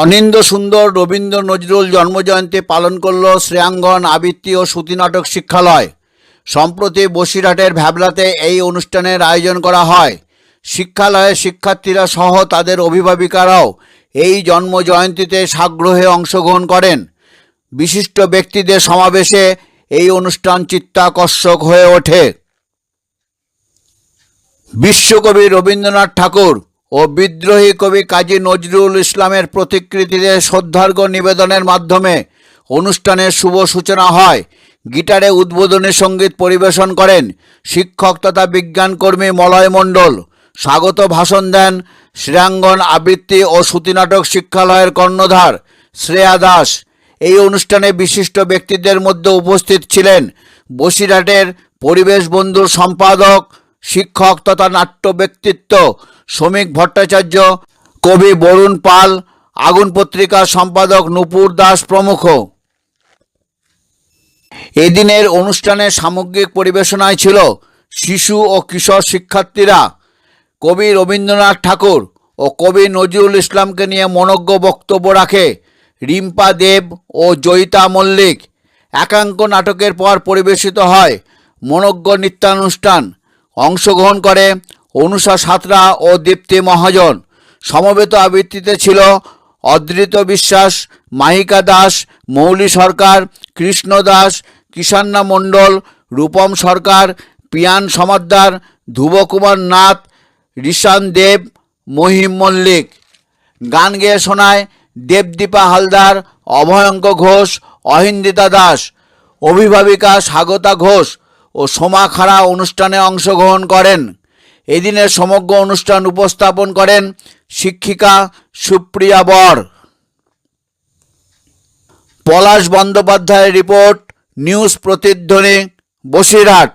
অনিন্দ সুন্দর রবীন্দ্র নজরুল জন্মজয়ন্তী পালন করল শ্রেয়াঙ্গন আবৃত্তি ও শ্রুতিনাটক শিক্ষালয়। সম্প্রতি বসিরহাটের ভ্যাবলাতে এই অনুষ্ঠানের আয়োজন করা হয়। শিক্ষালয়ের শিক্ষার্থীরা সহ তাদের অভিভাবিকারাও এই জন্মজয়ন্তীতে সাগ্রহে অংশগ্রহণ করেন। বিশিষ্ট ব্যক্তিদের সমাবেশে এই অনুষ্ঠান চিত্তাকর্ষক হয়ে ওঠে। বিশ্বকবি রবীন্দ্রনাথ ঠাকুর ও বিদ্রোহী কবি কাজী নজরুল ইসলামের প্রতিকৃতিতে শ্রদ্ধার্ঘ্য নিবেদনের মাধ্যমে অনুষ্ঠানের শুভ সূচনা হয়। গিটারে উদ্বোধনী সংগীত পরিবেশন করেন শিক্ষক তথা বিজ্ঞানকর্মী মলয় মণ্ডল। স্বাগত ভাষণ দেন শ্রেয়াঙ্গন আবৃত্তি ও শ্রুতিনাটক শিক্ষালয়ের কর্ণধার শ্রেয়া দাস। এই অনুষ্ঠানে বিশিষ্ট ব্যক্তিদের মধ্যে উপস্থিত ছিলেন বসিরহাটের পরিবেশ বন্ধুর সম্পাদক শিক্ষক তথা নাট্য ব্যক্তিত্ব শ্রমিক ভট্টাচার্য, কবি বরুণ পাল, আগুন পত্রিকার সম্পাদক নূপুর দাস প্রমুখ। এদিনের অনুষ্ঠানে সামগ্রিক পরিবেশনায় ছিল শিশু ও কিশোর শিক্ষার্থীরা। কবি রবীন্দ্রনাথ ঠাকুর ও কবি নজরুল ইসলামকে নিয়ে মনজ্ঞ বক্তব্য রাখে রিম্পা দেব ও জয়িতা মল্লিক। একাঙ্ক নাটকের পর পরিবেশিত হয় মনজ্ঞ নৃত্যানুষ্ঠান। অংশগ্রহণ করে। অনুষা সাঁতরা ও দীপ্তি মহাজন। সমবেত আবৃত্তিতে ছিল অদৃত বিশ্বাস, মাহিকা দাস, মৌলি সরকার, কৃষ্ণ দাস কিষান্না মণ্ডল, রূপম সরকার, পিয়ান সমাদ্দার, ধ্রুবকুমার নাথ ঋষান দেব, মহিম মল্লিক। গান গেয়ে শোনায় দেবদীপা হালদার, অভয়ঙ্ক ঘোষ, অহিন্দিতা দাস। অভিভাবিকা স্বাগতা ঘোষ। ও সোমাখাড়া অনুষ্ঠানে অংশগ্রহণ করেন। এদিনের সমগ্র অনুষ্ঠান উপস্থাপন করেন শিক্ষিকা সুপ্রিয়া বর। পলাশ বন্দ্যোপাধ্যায়ের রিপোর্ট, নিউজ প্রতিধ্বনি, বসিরহাট।